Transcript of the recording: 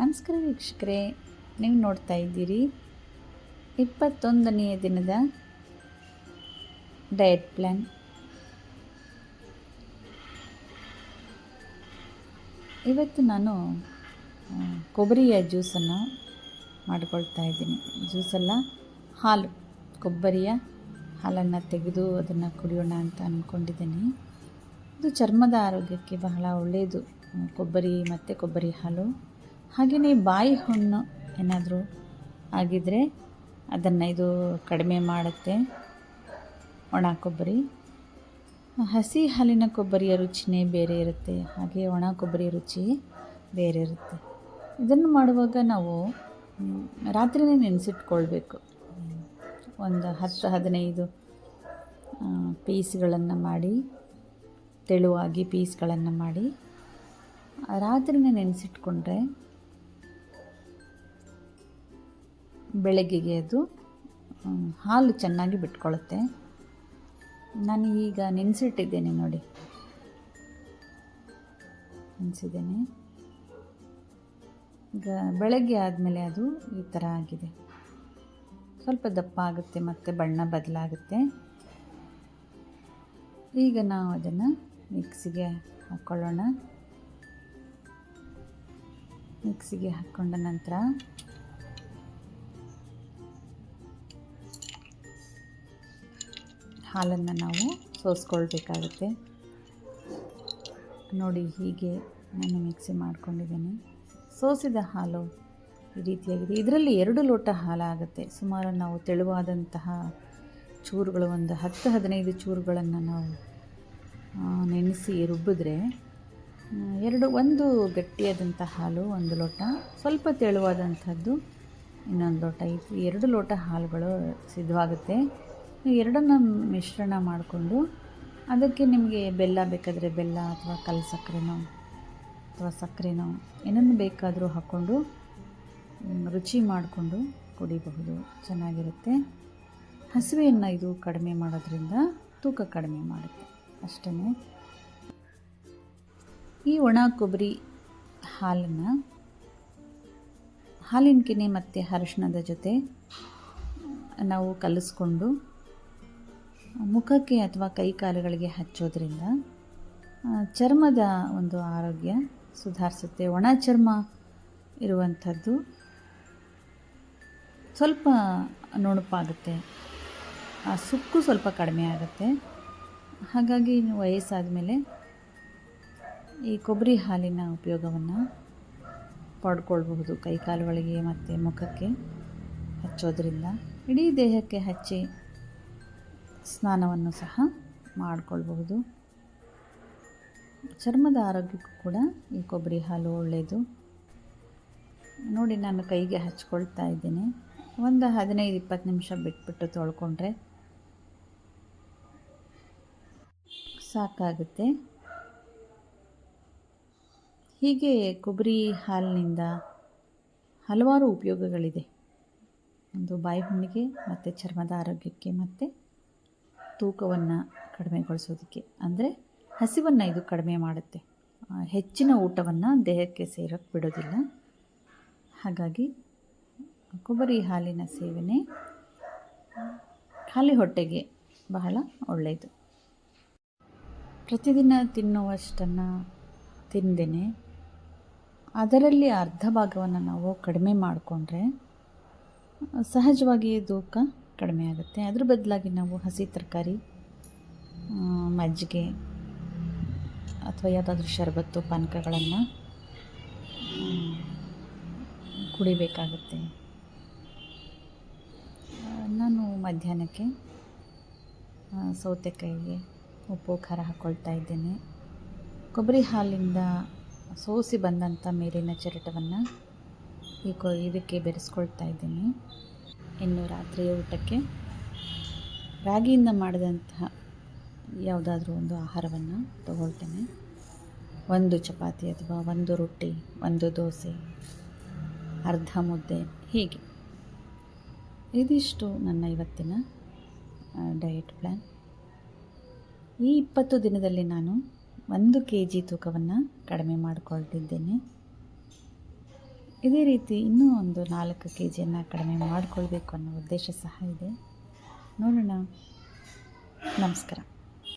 ನಮಸ್ಕಾರ ವೀಕ್ಷಕರೇ, ನೀವು ನೋಡ್ತಾ ಇದ್ದೀರಿ ಇಪ್ಪತ್ತೊಂದನೆಯ ದಿನದ ಡಯಟ್ ಪ್ಲ್ಯಾನ್ ಇವತ್ತು ನಾನು ಕೊಬ್ಬರಿಯ ಜ್ಯೂಸನ್ನು ಮಾಡಿಕೊಳ್ತಾ ಇದ್ದೀನಿ. ಜ್ಯೂಸಲ್ಲ ಹಾಲು. ಕೊಬ್ಬರಿಯ ಹಾಲನ್ನು ತೆಗೆದು ಅದನ್ನು ಕುಡಿಯೋಣ ಅಂತ ಅಂದ್ಕೊಂಡಿದ್ದೀನಿ ಇದು ಚರ್ಮದ ಆರೋಗ್ಯಕ್ಕೆ ಬಹಳ ಒಳ್ಳೆಯದು ಕೊಬ್ಬರಿ ಮತ್ತು ಕೊಬ್ಬರಿ ಹಾಲು. ಹಾಗೆಯೇ ಬಾಯಿ ಹುಣ್ಣು ಏನಾದರೂ ಆಗಿದ್ದರೆ ಅದನ್ನು ಇದು ಕಡಿಮೆ ಮಾಡುತ್ತೆ. ಒಣ ಕೊಬ್ಬರಿ. ಹಸಿ ಹಾಲಿನ ಕೊಬ್ಬರಿಯ ರುಚಿನೇ ಬೇರೆ ಇರುತ್ತೆ. ಹಾಗೆ ಒಣ ಕೊಬ್ಬರಿ ರುಚಿ ಬೇರೆ ಇರುತ್ತೆ. ಇದನ್ನು ಮಾಡುವಾಗ ನಾವು ರಾತ್ರಿನೇ ನೆನೆಸಿಟ್ಕೊಳ್ಬೇಕು. ಒಂದು ಹತ್ತು, ಹದಿನೈದು ಪೀಸ್ಗಳನ್ನು ಮಾಡಿ, ತೆಳುವಾಗಿ ಪೀಸ್ಗಳನ್ನು ಮಾಡಿ, ರಾತ್ರಿನೇ ನೆನೆಸಿಟ್ಕೊಂಡ್ರೆ ಬೆಳಗ್ಗೆಗೆ ಅದು ಹಾಲು ಚೆನ್ನಾಗಿ ಬಿಟ್ಕೊಳ್ಳುತ್ತೆ ನಾನು ಈಗ ನೆನೆಸಿಟ್ಟಿದ್ದೇನೆ ನೋಡಿ. ನೆನೆಸಿದ್ದೇನೆ. ಈಗ ಬೆಳಗ್ಗೆ ಆದಮೇಲೆ ಅದು ಈ ಥರ ಆಗಿದೆ. ಸ್ವಲ್ಪ ದಪ್ಪ ಆಗುತ್ತೆ ಮತ್ತು ಬಣ್ಣ ಬದಲಾಗುತ್ತೆ. ಈಗ ನಾವು ಅದನ್ನು ಮಿಕ್ಸಿಗೆ ಹಾಕ್ಕೊಳ್ಳೋಣ ಮಿಕ್ಸಿಗೆ ಹಾಕ್ಕೊಂಡ ನಂತರ ಹಾಲನ್ನು ನಾವು ಸೋಸ್ಕೊಳ್ಬೇಕಾಗುತ್ತೆ. ನೋಡಿ ಹೀಗೆ ನಾನು ಮಿಕ್ಸಿ ಮಾಡ್ಕೊಂಡಿದ್ದೀನಿ. ಸೋಸಿದ ಹಾಲು ಈ ರೀತಿಯಾಗಿದೆ. ಇದರಲ್ಲಿ ಎರಡು ಲೋಟ ಹಾಲಾಗುತ್ತೆ. ಸುಮಾರು ನಾವು ತೆಳುವಾದಂತಹ ಚೂರುಗಳು, ಒಂದು ಹತ್ತು, ಹದಿನೈದು ಚೂರುಗಳನ್ನು ನಾವು ನೆನೆಸಿ ರುಬ್ಬಿದ್ರೆ ಎರಡು, ಒಂದು ಗಟ್ಟಿಯಾದಂಥ ಹಾಲು, ಒಂದು ಲೋಟ, ಸ್ವಲ್ಪ ತೆಳುವಾದಂಥದ್ದು ಇನ್ನೊಂದು ಲೋಟ. ಈ ಎರಡು ಲೋಟ ಹಾಲುಗಳು ಸಿದ್ಧವಾಗುತ್ತೆ. ಎರಡನ್ನು ಮಿಶ್ರಣ ಮಾಡಿಕೊಂಡು ಅದಕ್ಕೆ ನಿಮಗೆ ಬೆಲ್ಲ ಬೇಕಾದರೆ ಬೆಲ್ಲ ಅಥವಾ ಕಲ್ಲು ಸಕ್ಕರೆನೋ ಅಥವಾ ಸಕ್ಕರೆನೋ ಏನನ್ನು ಬೇಕಾದರೂ ಹಾಕ್ಕೊಂಡು ರುಚಿ ಮಾಡಿಕೊಂಡು ಕುಡಿಬಹುದು. ಚೆನ್ನಾಗಿರುತ್ತೆ. ಹಸಿವೆಯನ್ನು ಇದು ಕಡಿಮೆ ಮಾಡೋದ್ರಿಂದ ತೂಕ ಕಡಿಮೆ ಮಾಡುತ್ತೆ. ಅಷ್ಟೇ ಈ ಒಣ ಕೊಬ್ಬರಿ ಹಾಲನ್ನು ಹಾಲಿನ ಕೆನೆ ಮತ್ತು ಅರಿಶಿಣದ ಜೊತೆ ನಾವು ಕಲಿಸ್ಕೊಂಡು ಮುಖಕ್ಕೆ ಅಥವಾ ಕೈ ಕಾಲುಗಳಿಗೆ ಹಚ್ಚೋದ್ರಿಂದ ಚರ್ಮದ ಒಂದು ಆರೋಗ್ಯ ಸುಧಾರಿಸುತ್ತೆ. ಒಣ ಚರ್ಮ ಇರುವಂಥದ್ದು ಸ್ವಲ್ಪ ನುಣುಪಾಗುತ್ತೆ. ಆ ಸುಕ್ಕು ಸ್ವಲ್ಪ ಕಡಿಮೆ ಆಗುತ್ತೆ. ಹಾಗಾಗಿ ವಯಸ್ಸಾದ ಮೇಲೆ ಈ ಕೊಬ್ಬರಿ ಹಾಲಿನ ಉಪಯೋಗವನ್ನು ಪಡ್ಕೊಳ್ಬಹುದು ಕೈಕಾಲುಗಳಿಗೆ ಮತ್ತು ಮುಖಕ್ಕೆ ಹಚ್ಚೋದ್ರಿಂದ. ಇಡೀ ದೇಹಕ್ಕೆ ಹಚ್ಚಿ ಸ್ನಾನವನ್ನು ಸಹ ಮಾಡಿಕೊಳ್ಬಹುದು. ಚರ್ಮದ ಆರೋಗ್ಯಕ್ಕೂ ಕೂಡ ಈ ಕೊಬ್ಬರಿ ಹಾಲು ಒಳ್ಳೆಯದು ನೋಡಿ, ನಾನು ಕೈಗೆ ಹಚ್ಕೊಳ್ತಾ ಇದ್ದೀನಿ. ಒಂದು ಹದಿನೈದು, ಇಪ್ಪತ್ತು ನಿಮಿಷ ಬಿಟ್ಬಿಟ್ಟು ತೊಳ್ಕೊಂಡ್ರೆ ಸಾಕಾಗುತ್ತೆ. ಹೀಗೆ ಕೊಬ್ಬರಿ ಹಾಲಿನಿಂದ ಹಲವಾರು ಉಪಯೋಗಗಳಿದೆ. ಒಂದು ಬಾಯಿ ಹುಣ್ಣಿಗೆ, ಮತ್ತು ಚರ್ಮದ ಆರೋಗ್ಯಕ್ಕೆ, ಮತ್ತು ತೂಕವನ್ನು ಕಡಿಮೆಗೊಳಿಸೋದಕ್ಕೆ. ಅಂದರೆ ಹಸಿವನ್ನು ಇದು ಕಡಿಮೆ ಮಾಡುತ್ತೆ. ಹೆಚ್ಚಿನ ಊಟವನ್ನು ದೇಹಕ್ಕೆ ಸೇರೋಕ್ಕೆ ಬಿಡೋದಿಲ್ಲ. ಹಾಗಾಗಿ ಕೊಬ್ಬರಿ ಹಾಲಿನ ಸೇವನೆ ಖಾಲಿ ಹೊಟ್ಟೆಗೆ ಬಹಳ ಒಳ್ಳೆಯದು. ಪ್ರತಿದಿನ ತಿನ್ನುವಷ್ಟನ್ನು ತಿಂದೇನೆ ಅದರಲ್ಲಿ ಅರ್ಧ ಭಾಗವನ್ನು ನಾವು ಕಡಿಮೆ ಮಾಡಿಕೊಂಡ್ರೆ ಸಹಜವಾಗಿ ತೂಕ ಕಡಿಮೆ ಆಗುತ್ತೆ. ಅದ್ರ ಬದಲಾಗಿ ನಾವು ಹಸಿ ತರಕಾರಿ ಮಜ್ಜಿಗೆ ಅಥವಾ ಯಾವುದಾದ್ರೂ ಶರಬತ್ತು, ಪಾನಕಗಳನ್ನು ಕುಡಿಬೇಕಾಗುತ್ತೆ. ನಾನು ಮಧ್ಯಾಹ್ನಕ್ಕೆ ಸೌತೆಕಾಯಿಗೆ ಉಪ್ಪು, ಖಾರ ಹಾಕ್ಕೊಳ್ತಾ ಇದ್ದೇನೆ. ಕೊಬ್ಬರಿ ಹಾಲಿಂದ ಸೋಸಿ ಬಂದಂಥ ಮೇಲಿನ ಚರಟವನ್ನು ಈ ಕೊ, ಇದಕ್ಕೆ ಬೆರೆಸ್ಕೊಳ್ತಾ ಇದ್ದೀನಿ. ಇನ್ನು ರಾತ್ರಿಯ ಊಟಕ್ಕೆ ರಾಗಿಯಿಂದ ಮಾಡಿದಂತಹ ಯಾವುದಾದ್ರೂ ಒಂದು ಆಹಾರವನ್ನು ತಗೊಳ್ತೇನೆ. ಒಂದು ಚಪಾತಿ ಅಥವಾ ಒಂದು ರೊಟ್ಟಿ, ಒಂದು ದೋಸೆ, ಅರ್ಧ ಮುದ್ದೆ, ಹೀಗೆ. ಇದಿಷ್ಟು ನನ್ನ ಇವತ್ತಿನ ಡಯಟ್ ಪ್ಲ್ಯಾನ್ ಈ ಇಪ್ಪತ್ತು ದಿನದಲ್ಲಿ ನಾನು ಒಂದು ಕೆ ಜಿ ತೂಕವನ್ನು ಕಡಿಮೆ ಮಾಡಿಕೊಳ್ತಿದ್ದೇನೆ. ಇದೇ ರೀತಿ ಇನ್ನೂ ಒಂದು ನಾಲ್ಕು ಕೆ ಜಿಯನ್ನು ಕಡಿಮೆ ಮಾಡಿಕೊಳ್ಬೇಕು ಅನ್ನೋ ಉದ್ದೇಶ ಸಹ ಇದೆ. ನೋಡೋಣ. ನಮಸ್ಕಾರ.